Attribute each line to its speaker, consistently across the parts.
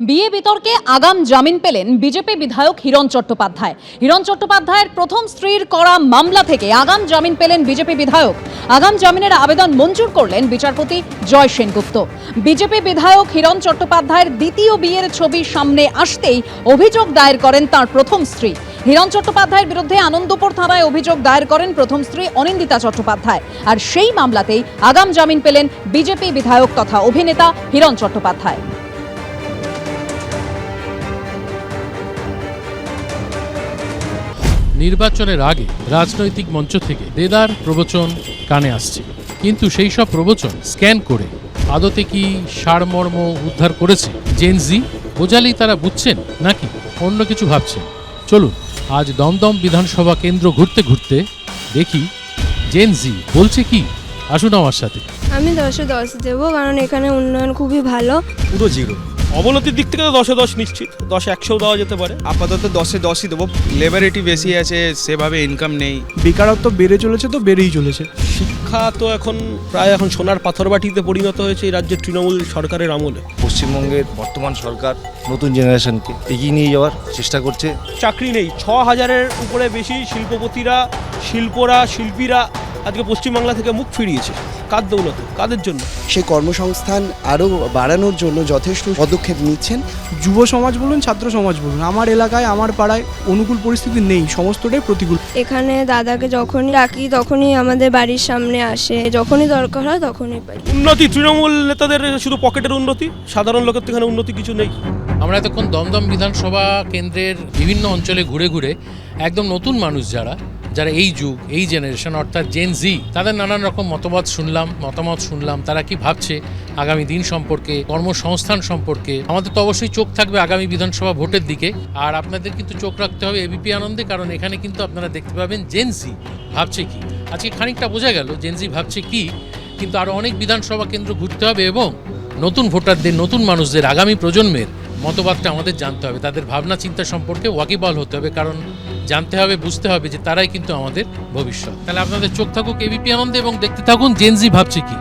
Speaker 1: বিয়ে বিতর্কে আগাম জামিন পেলেন বিজেপি বিধায়ক হিরণ চট্টোপাধ্যায়। হিরণ চট্টোপাধ্যায়ের প্রথম স্ত্রীর করা মামলা থেকে আগাম জামিন পেলেন বিজেপি বিধায়ক। আগাম জামিনের আবেদন মঞ্জুর করলেন বিচারপতি জয় সেনগুপ্ত। বিজেপি বিধায়ক হিরণ চট্টোপাধ্যায়ের দ্বিতীয় বিয়ের ছবি সামনে আসতেই অভিযোগ দায়ের করেন তার প্রথম স্ত্রী। হিরণ চট্টোপাধ্যায়ের বিরুদ্ধে আনন্দপুর থানায় অভিযোগ দায়ের করেন প্রথম স্ত্রী অনিন্দিতা চট্টোপাধ্যায়। আর সেই মামলাতেই আগাম জামিন পেলেন বিজেপি বিধায়ক তথা অভিনেতা হিরণ চট্টোপাধ্যায়।
Speaker 2: নির্বাচনের আগে রাজনৈতিক মঞ্চ থেকে দেদার প্রবচন কানে আসছে। কিন্তু সেই সব প্রবচন স্ক্যান করে আদতে কি সারমর্ম উদ্ধার করেছে জেনজি বোঝালেই তারা বুঝছেন নাকি অন্য কিছু ভাবছেন? চলুন আজ দমদম বিধানসভা কেন্দ্র ঘুরতে ঘুরতে দেখি জেনজি বলছে কি। আসুন আমার সাথে।
Speaker 3: আমি দশে দশ দেবো কারণ এখানে উন্নয়ন খুবই ভালো।
Speaker 4: পুরো জিরো। অবনতির দিক থেকে তো দশে দশ নিশ্চিত দশে একশো দেওয়া যেতে পারে।
Speaker 5: আপাতত দশে দশই দেবো। লেবারেটি বেশি আছে সেভাবে ইনকাম নেই।
Speaker 6: বেকারত্ব বেড়ে চলেছে তো বেড়েই চলেছে।
Speaker 4: শিক্ষা তো এখন প্রায় এখন সোনার পাথরবাটিতে পরিণত হয়েছে এই রাজ্যের তৃণমূল সরকারের আমলে।
Speaker 7: পশ্চিমবঙ্গের বর্তমান সরকার নতুন জেনারেশনকে এগিয়ে নিয়ে যাওয়ার চেষ্টা করছে।
Speaker 4: চাকরি নেই ছ হাজারের উপরে বেশি শিল্পপতিরা শিল্পরা শিল্পীরা আজকে পশ্চিমবাংলা থেকে মুখ ফিরিয়েছে। কার দৌলতে কাদের জন্য।
Speaker 8: সেই কর্মসংস্থান আরও বাড়ানোর জন্য যথেষ্ট পদক্ষেপ নিচ্ছেন।
Speaker 6: যুব সমাজ বলুন ছাত্র সমাজ বলুন আমার এলাকায় আমার পাড়ায় অনুকূল পরিস্থিতি নেই সমস্তটাই প্রতিকূল।
Speaker 3: এখানে দাদাকে যখনই ডাকি তখনই আমাদের বাড়ির সামনে আসে যখনই দরকার হয় তখনই পাই।
Speaker 4: উন্নতি তৃণমূল নেতাদের শুধু পকেটের উন্নতি সাধারণ লোকের তো এখানে উন্নতি কিছু নেই।
Speaker 2: আমরা এতক্ষণ দমদম বিধানসভা কেন্দ্রের বিভিন্ন অঞ্চলে ঘুরে ঘুরে একদম নতুন মানুষ যারা যারা এই যুগ, এই জেনারেশন অর্থাৎ জেন জি তাদের নানান রকম মতবাদ শুনলাম, মতামত শুনলাম। তারা কি ভাবছে আগামী দিন সম্পর্কে, কর্মসংস্থান সম্পর্কে? আমাদের তো অবশ্যই চোখ থাকবে আগামী বিধানসভা ভোটের দিকে। আর আপনাদের কিন্তু চোখ রাখতে হবে এবিপি আনন্দে, কারণ এখানে কিন্তু আপনারা দেখতে পাবেন জেন জি ভাবছে কি। আজকে খানিকটা বোঝা গেল জেন জি ভাবছে কি, কিন্তু আরও অনেক বিধানসভা কেন্দ্র ঘুরতে হবে এবং নতুন ভোটারদের, নতুন মানুষদের, আগামী প্রজন্মের মতবাদটা আমাদের জানতে হবে। তাদের ভাবনা চিন্তা সম্পর্কে ওয়াকিবল হতে হবে, কারণ জানতে হবে, বুঝতে হবে যে তারাই কিন্তু আমাদের ভবিষ্যৎ। তাহলে আপনাদের চোখ থাকুক এবিপি আনন্দে এবং দেখতে থাকুন জেনজি ভাবছে কি।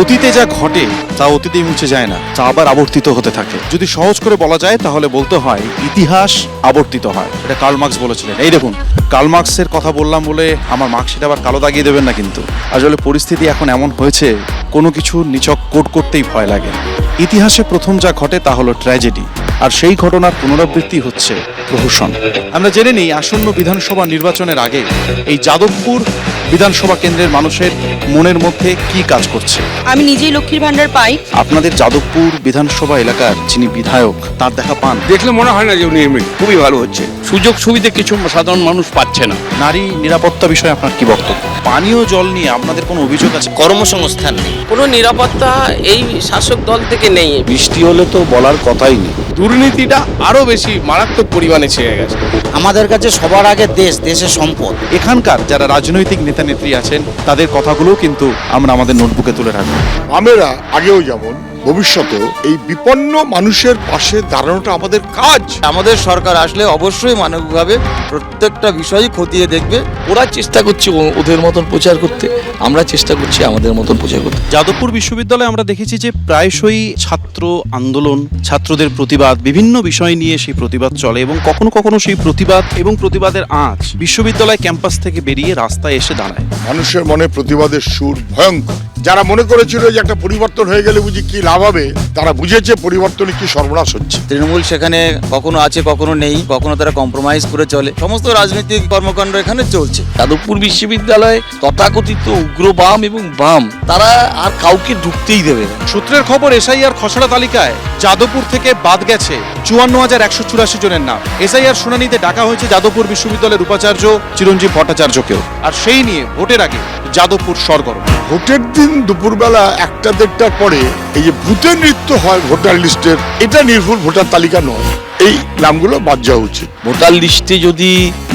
Speaker 9: অতীতে যা ঘটে, তা অতীতেই মুছে যায় না, তা আবার আবর্তিত হতে থাকে। যদি সহজ করে বলা যায়, তাহলে বলতে হয়, ইতিহাস আবর্তিত হয়। এটা কার্ল মার্কস বলেছিলেন। এই দেখুন কার্ল মার্কসের কথা বললাম বলে আমার মার্কশিট আবার কালো দাগিয়ে দেবেন না কিন্তু। আসলে পরিস্থিতি এখন এমন হয়েছে কোনো কিছু নিচক কোট করতেই ভয় লাগে। ইতিহাসে প্রথম যা ঘটে তা হলো ট্র্যাজেডি আর সেই ঘটনার পুনরাবৃত্তি হচ্ছে প্রহসন। আমরা জেনে নিই আসন্ন বিধানসভা নির্বাচনের আগে এই যাদবপুর বিধানসভা কেন্দ্রের মানুষের মনের মধ্যে কি কাজ করছে?
Speaker 10: আমি নিজেই লক্ষ্মীর ভান্ডার পাই।
Speaker 9: আপনাদের যাদবপুর বিধানসভা এলাকার যিনি বিধায়ক তার দেখা পান?
Speaker 7: দেখলে মনে হয় না যে উনি এমনি খুবই ভালো হচ্ছে। সুযোগ সুবিধা কিছু সাধারণ মানুষ পাচ্ছে না।
Speaker 9: নারী নিরাপত্তা বিষয়ে আপনার কি বক্তব্য? পানীয় জল নিয়ে আপনাদের কোনো অভিযোগ আছে?
Speaker 10: কর্মসংস্থান নেই। কোনো নিরাপত্তা এই শাসক দল থেকে নেই।
Speaker 7: বৃষ্টি হলে তো বলার কথাই নেই। দুর্নীতিটা আরও বেশি মারাত্মক পরিমাণে ছেয়ে গেছে।
Speaker 10: আমাদের কাছে সবার আগে দেশ দেশের সম্পদ।
Speaker 9: এখানকার যারা রাজনৈতিক নেতা নেত্রী আছেন তাদের কথাগুলো কিন্তু আমরা আমাদের নোটবুকে তুলে রাখব।
Speaker 11: আমরা আগেও যেমন ভবিষ্যতেও এই বিপন্ন মানুষের পাশে দাঁড়ানোটা আমাদের কাজ।
Speaker 10: আমাদের সরকার আসলে অবশ্যই মানবিকভাবে প্রত্যেকটা বিষয়ই খতিয়ে দেখবে।
Speaker 7: ওরা চেষ্টা করছে ও- ওদের মতন প্রচার করতে আমরা চেষ্টা করছি আমাদের মতন প্রচার করতে।
Speaker 9: যাদবপুর বিশ্ববিদ্যালয়ে আমরা দেখেছি যে প্রায়শই ছাত্র আন্দোলন ছাত্রদের প্রতিবাদ বিভিন্ন বিষয় নিয়ে সেই প্রতিবাদ চলে এবং কখনো কখনো সেই প্রতিবাদ এবং প্রতিবাদের আঁচ বিশ্ববিদ্যালয় ক্যাম্পাস থেকে বেরিয়ে রাস্তায় এসে দাঁড়ায়।
Speaker 11: মানুষের মনে প্রতিবাদের সুর ভয়ঙ্কর। যারা মনে করেছিল যে একটা পরিবর্তন হয়ে গেলে বুঝি কি লাভ হবে তারা বুঝেছে পরিবর্তনে কি সর্বনাশ হচ্ছে।
Speaker 10: তৃণমূল সেখানে কখনো আছে কখনো নেই কখনো তারা কম্প্রোমাইজ করে চলে। সমস্ত রাজনৈতিক কর্মকাণ্ড এখানে চলছে।
Speaker 7: যাদবপুর বিশ্ববিদ্যালয়ে তথাকথিত উগ্র বাম এবং বাম তারা আর কাউকে ঢুকতেই দেবে না।
Speaker 9: সূত্রের খবর এসআইআর খসড়া তালিকায় যাদবপুর থেকে বাদ গেছে চুয়ান্ন হাজার একশো চুরাশি জনের নাম। এসআইআর শুনানিতে ডাকা হয়েছে যাদবপুর বিশ্ববিদ্যালয়ের উপাচার্য চিরঞ্জীব ভট্টাচার্যকেও। আর সেই নিয়ে ভোটের আগে যাদবপুর সরগরম।
Speaker 11: ভোটের দিন দুপুরবেলা একটা দেড়টার পরে এই যে ভূতের নৃত্য হয় ভোটার লিস্টের, এটা নির্ভুল ভোটার তালিকা নয়। এই নামগুলো বাদ যাওয়া উচিত।
Speaker 7: ভোটার লিস্টে যদি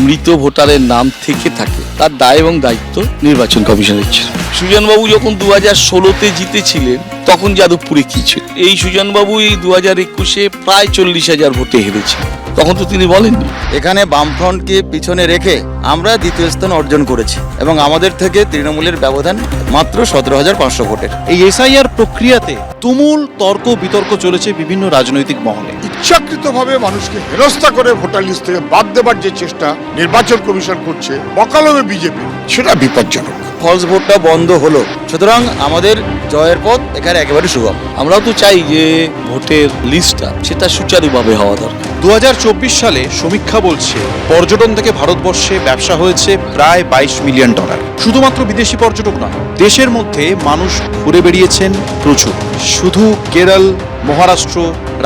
Speaker 7: মৃত ভোটারের নাম থেকে থাকে, তার দায় এবং দায়িত্ব নির্বাচন কমিশনের ছিল। সুজনবাবু যখন দু হাজার ষোলোতে জিতেছিলেন, তখন যাদবপুরে কি ছিল? এই সুজনবাবু এই দু হাজার একুশে প্রায় চল্লিশ হাজার ভোটে হেরেছে তখন তো তিনি বলেননি।
Speaker 10: এখানে বামফ্রন্টকে পিছনে রেখে আমরা দ্বিতীয় স্থান অর্জন করেছি এবং আমাদের থেকে তৃণমূলের ব্যবধান মাত্র সতেরো হাজার পাঁচশো ভোটের।
Speaker 9: এই এসআইআর প্রক্রিয়াতে তুমুল তর্ক বিতর্ক চলেছে বিভিন্ন রাজনৈতিক মহলে।
Speaker 11: ইচ্ছাকৃতভাবে মানুষকে হেনস্থা করে ভোটার লিস্ট থেকে বাদ দেবার যে চেষ্টা নির্বাচন কমিশন করছে বকালমে বিজেপি। সেটা বিপজ্জনক।
Speaker 10: ফলস ভোটটা বন্ধ হলো। সুতরাং আমাদের জয়ের পথ এখানে একেবারে সুগম।
Speaker 7: আমরাও তো চাই যে ভোটের লিস্টটা সেটা সুচারুভাবে হওয়া দরকার।
Speaker 9: দু হাজার চব্বিশ সালে সমীক্ষা বলছে, পর্যটন থেকে ভারতবর্ষে ব্যবসা হয়েছে প্রায় বাইশ মিলিয়ন ডলার। শুধুমাত্র বিদেশি পর্যটক নয়, দেশের মধ্যে মানুষ ঘুরে বেরিয়েছেন প্রচুর। শুধু কেরল, মহারাষ্ট্র,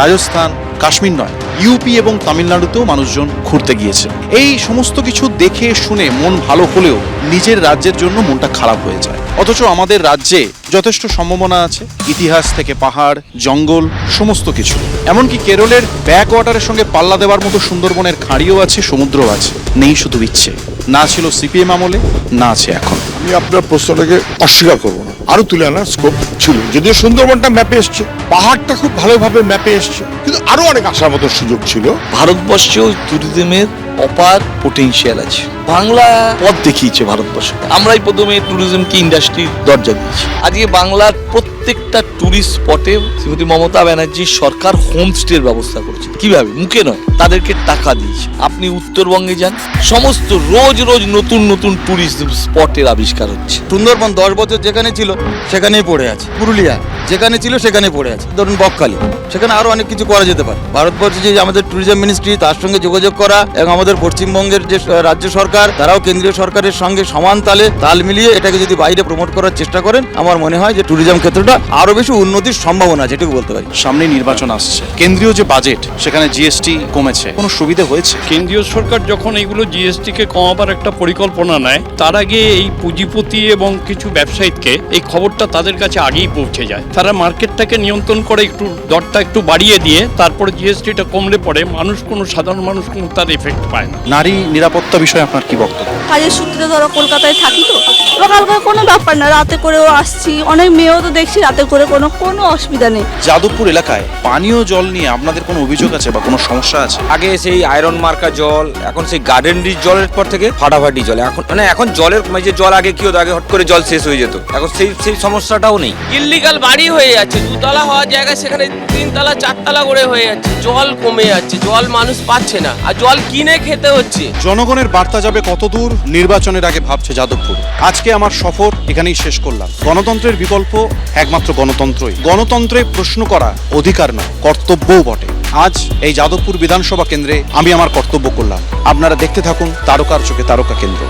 Speaker 9: রাজস্থান কাশ্মীর নয় ইউপি এবং তামিলনাড়ুতেও মানুষজন ঘুরতে গিয়েছে। এই সমস্ত কিছু দেখে শুনে মন ভালো হলেও নিজের রাজ্যের জন্য মনটা খারাপ হয়ে যায়। অথচ আমাদের রাজ্যে যথেষ্ট সম্ভাবনা আছে। ইতিহাস থেকে পাহাড়, জঙ্গল, সমস্ত কিছু। এমনকি কেরলের ব্যাক ওয়াটারের সঙ্গে পাল্লা দেওয়ার মতো সুন্দরবনের খাঁড়িও আছে, সমুদ্রও আছে। নেই শুধু ইচ্ছে। না ছিল সিপিএম আমলে, না আছে এখন।
Speaker 11: আমি আপনার প্রশ্নটাকে অস্বীকার করব না। আরও তুলে আনার স্কোপ ছিল। যদিও সুন্দরবনটা ম্যাপে এসছে। পাহাড়টা খুব ভালোভাবে ম্যাপে এসছে। কিন্তু আরও অনেক আসার মতো সুযোগ ছিল।
Speaker 7: ভারতবর্ষেও ট্যুরিজমের অপার পোটেনশিয়াল আছে। বাংলা পথ দেখিয়েছে ভারতবর্ষ আমরাই প্রথমে ট্যুরিজমকে ইন্ডাস্ট্রির দরজা দিয়েছি। আজকে বাংলার প্রত্যেকটা ট্যুরিস্ট স্পটে শ্রীমতী মমতা ব্যানার্জি সরকার হোমস্টের ব্যবস্থা করেছে। কীভাবে? মুখে নয়। তাদেরকে টাকা দিয়েছে। আপনি উত্তরবঙ্গে যান। সমস্ত রোজ রোজ নতুন নতুন ট্যুরিস্ট স্পটের আবিষ্কার হচ্ছে।
Speaker 10: সুন্দরবন দশ বছর যেখানে ছিল, সেখানেই পড়ে আছে। পুরুলিয়া যেখানে ছিল সেখানে পড়ে আছে। ধরুন বকখালি। সেখানে আরও অনেক কিছু করা যেতে পারে। ভারতবর্ষে যে আমাদের ট্যুরিজম মিনিস্ট্রি তার সঙ্গে যোগাযোগ করা এবং আমাদের পশ্চিমবঙ্গের যে রাজ্য সরকার, তারাও কেন্দ্রীয় সরকারের সঙ্গে সমান তালে তাল মিলিয়ে এটাকে যদি বাইরে প্রমোট করার চেষ্টা করেন আমার মনে হয় যে ট্যুরিজম ক্ষেত্রটা আরও বেশি উন্নতির সম্ভাবনা আছে এটুকু বলতে পারি।
Speaker 9: সামনে নির্বাচন আসছে। কেন্দ্রীয় যে বাজেট সেখানে জিএসটি কমেছে। কোনো সুবিধা হয়েছে?
Speaker 12: কেন্দ্রীয় সরকার যখন এইগুলো জিএসটিকে কমাবার একটা পরিকল্পনা নেয় তার আগে এই পুঁজিপতি এবং কিছু ব্যবসায়ীকে এই খবরটা তাদের কাছে আগেই পৌঁছে যায়। তারা মার্কেটটাকে নিয়ন্ত্রণ করে একটু দরটা একটু বাড়িয়ে দিয়ে তারপরে জিএসটিটা কমলে পরে মানুষ কোনো সাধারণ মানুষ কোনো তার এফেক্ট পায় না।
Speaker 9: নারী নিরাপত্তা বিষয়ে আপনার কি বক্তব্য?
Speaker 3: কাজের সূত্রে ধরো কলকাতায় থাকি তো। সকালকার কোনো ব্যাপার না রাতে করেও আসছি। অনেক মেয়েও তো দেখছি রাতে করে কোনো কোনো অসুবিধা নেই।
Speaker 9: যাদবপুর এলাকায় পানীয় জল নিয়ে আপনাদের কোনো অভিযোগ আছে বা কোনো সমস্যা আছে?
Speaker 10: আগে সেই আয়রন মার্কা জল এখন সেই গার্ডেন ডিশ জলের পর থেকে ফাটাফাটি জল। এখন মানে এখন জলের মানে যে জল আগে কি হতো আগে হট করে জল শেষ হয়ে যেত। এখন সেই সেই সমস্যাটাও নেই।
Speaker 4: ইল্লিগাল বাড়ি হয়ে যাচ্ছে। দুতলা হওয়ার জায়গায় সেখানে তিনতলা চারতলা করে হয়ে যাচ্ছে। জল কমে যাচ্ছে জল মানুষ পাচ্ছে না। আর জল কিনে খেতে হচ্ছে।
Speaker 9: জনগণের বার্তা যাবে কত দূর নির্বাচনের আগে ভাবছে যাদবপুর। আজকে আমার সফর এখানেই শেষ করলাম। গণতন্ত্রের বিকল্প একমাত্র গণতন্ত্রই। গণতন্ত্রে প্রশ্ন করা অধিকার নয়, কর্তব্যও বটে। আজ এই যাদবপুর বিধানসভা কেন্দ্রে আমি আমার কর্তব্য করলাম। আপনারা দেখতে থাকুন তারকার চোখে তারকা কেন্দ্র।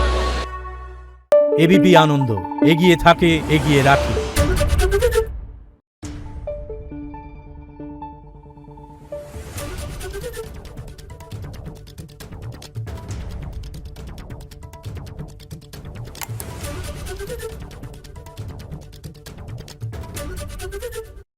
Speaker 12: এবিপি আনন্দ, এগিয়ে থাকে, এগিয়ে রাখে।